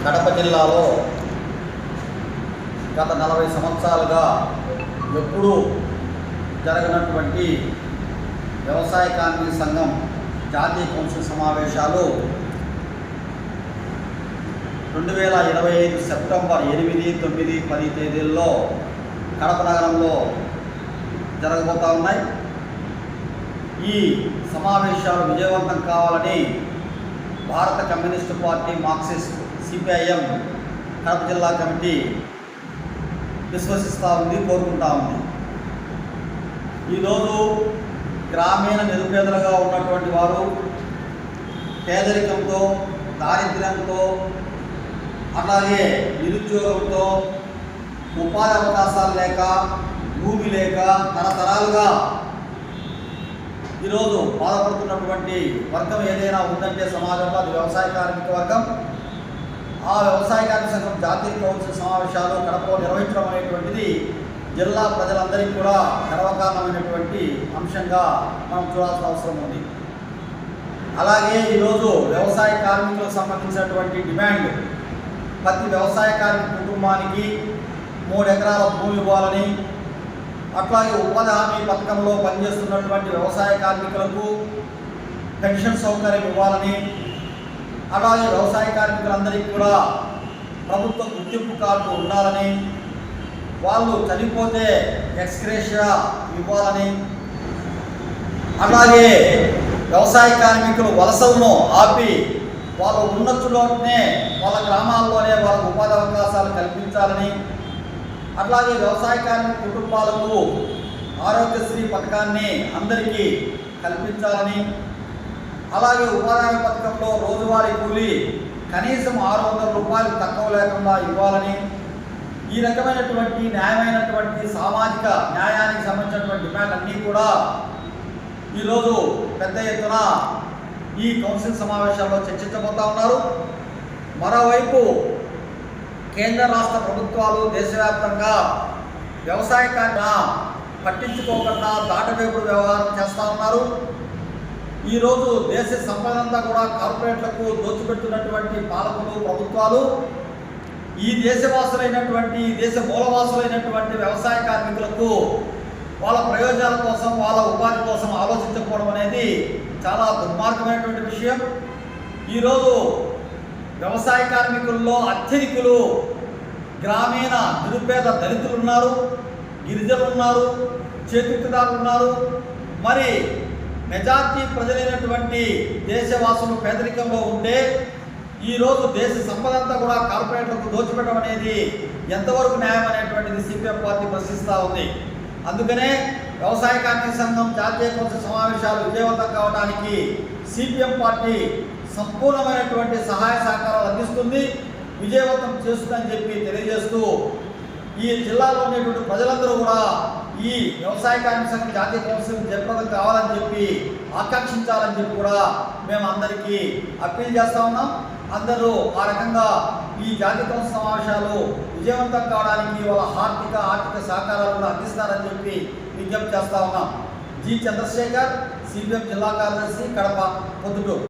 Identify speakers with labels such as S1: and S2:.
S1: కడప జిల్లాలో గత నలభై సంవత్సరాలుగా ఎప్పుడూ జరగినటువంటి వ్యవసాయ కార్మిక సంఘం జాతీయ కౌన్సిల్ సమావేశాలు రెండు వేల ఇరవై ఐదు సెప్టెంబర్ ఎనిమిది తొమ్మిది పది తేదీల్లో కడప నగరంలో జరగబోతా ఉన్నాయి. ఈ సమావేశాలు విజయవంతం కావాలని భారత communist party Marxist CPIM Kadapa జిల్లా కమిటీ విశ్వసిస్తూ ఉంది కోరుకుంటా ఉంది. ఈరోజు గ్రామీణ నిరుపేదలుగా ఉన్నటువంటి వారు పేదరికంతో దారిద్ర్యంతో అలాగే నిరుద్యోగంతో ఉపాధి అవకాశాలు లేక భూమి లేక తరతరాలుగా ఈరోజు బాధపడుతున్నటువంటి వర్గం ఏదైనా ఉందంటే సమాజంలో అది వ్యవసాయ కార్మిక వర్గం. ఆ వ్యవసాయ కార్మిక సంఘం జాతీయ కౌన్సిల్ సమావేశాలు కడపలో నిర్వహించడం అనేటువంటిది జిల్లా ప్రజలందరికీ కూడా గర్వకారణమైనటువంటి అంశంగా మనం చూడాల్సిన అవసరం ఉంది. అలాగే ఈరోజు వ్యవసాయ కార్మికులకు సంబంధించినటువంటి డిమాండ్ ప్రతి వ్యవసాయ కార్మిక కుటుంబానికి మూడు ఎకరాల భూమి ఇవ్వాలని అట్లాగే ఉపాధి హామీ పథకంలో పనిచేస్తున్నటువంటి వ్యవసాయ కార్మికులకు పెన్షన్ సౌకర్యం ఇవ్వాలని అలాగే వ్యవసాయ కార్మికులందరికీ కూడా ప్రభుత్వ గుర్తింపు కార్డు ఉండాలని వాళ్ళు చనిపోతే ఎక్స్గ్రేషియా ఇవ్వాలని అలాగే వ్యవసాయ కార్మికులు వలసలను ఆపి వాళ్ళు ఉన్న చోటనే వాళ్ళ గ్రామాల్లోనే వాళ్ళకు ఉపాధి అవకాశాలు కల్పించాలని అట్లాగే వ్యవసాయ కార్మిక కుటుంబాలకు ఆరోగ్యశ్రీ పథకాన్ని అందరికీ కల్పించాలని అలాగే ఉపాధి పథకంలో రోజువారీ కూలి కనీసం ఆరు వందల రూపాయలు తక్కువ లేకుండా ఇవ్వాలని ఈ రకమైనటువంటి న్యాయమైనటువంటి సామాజిక న్యాయానికి సంబంధించినటువంటి డిమాండ్ అన్నీ కూడా ఈరోజు పెద్ద ఎత్తున ఈ కౌన్సిల్ సమావేశాల్లో చర్చించబోతా ఉన్నారు. మరోవైపు కేంద్ర రాష్ట్ర ప్రభుత్వాలు దేశవ్యాప్తంగా వ్యవసాయ కార్య పట్టించుకోకుండా దాటవేపుడు వ్యవహారం చేస్తూ ఉన్నారు. ఈరోజు దేశ సంపదంతా కూడా కార్పొరేట్లకు దోచిపెడుతున్నటువంటి పాలకులు ప్రభుత్వాలు ఈ దేశవాసులైనటువంటి ఈ దేశ మూలవాసులైనటువంటి వ్యవసాయ కార్మికులకు వాళ్ళ ప్రయోజనాల కోసం వాళ్ళ ఉపాధి కోసం ఆలోచించకపోవడం అనేది చాలా దుర్మార్గమైనటువంటి విషయం. ఈరోజు వ్యవసాయ కార్మికుల్లో అత్యధికులు గ్రామీణ నిరుపేద దళితులు ఉన్నారు గిరిజనులు ఉన్నారు చేతిదారులు ఉన్నారు. మరి మెజార్టీ ప్రజలైనటువంటి దేశవాసులు పేదరికంలో ఉంటే ఈరోజు దేశ సంపదంతా కూడా కార్పొరేట్లకు దోచిపెట్టడం అనేది ఎంతవరకు న్యాయం అనేటువంటిది సిపిఎం పార్టీ ప్రశ్నిస్తూ ఉంది. అందుకనే వ్యవసాయ కార్మిక సంఘం జాతీయ కౌన్సిల్ సమావేశాలు విజయవంతం కావడానికి సిపిఎం పార్టీ సంపూర్ణమైనటువంటి సహాయ సహకారాలు అందిస్తుంది. విజయవంతం చేస్తుందని చెప్పి తెలియజేస్తూ ఈ జిల్లాలో ఉండేటువంటి ప్రజలందరూ కూడా ఈ వ్యవసాయ కార్మిక సంఘం జాతీయ కౌన్సిల్ జయప్రదం కావాలని చెప్పి ఆకాంక్షించాలని చెప్పి కూడా మేము అందరికీ అప్పీల్ చేస్తా ఉన్నాం. అందరూ ఆ రకంగా ఈ జాతీయ కౌన్సిల్ సమావేశాలు విజయవంతం కావడానికి వాళ్ళ ఆర్థిక ఆర్థిక సహకారాలు కూడా అందిస్తారని చెప్పి విజ్ఞప్తి చేస్తా ఉన్నాం. జి చంద్రశేఖర్ సిపిఎం జిల్లా కార్యదర్శి కడప పొద్దుటూరు.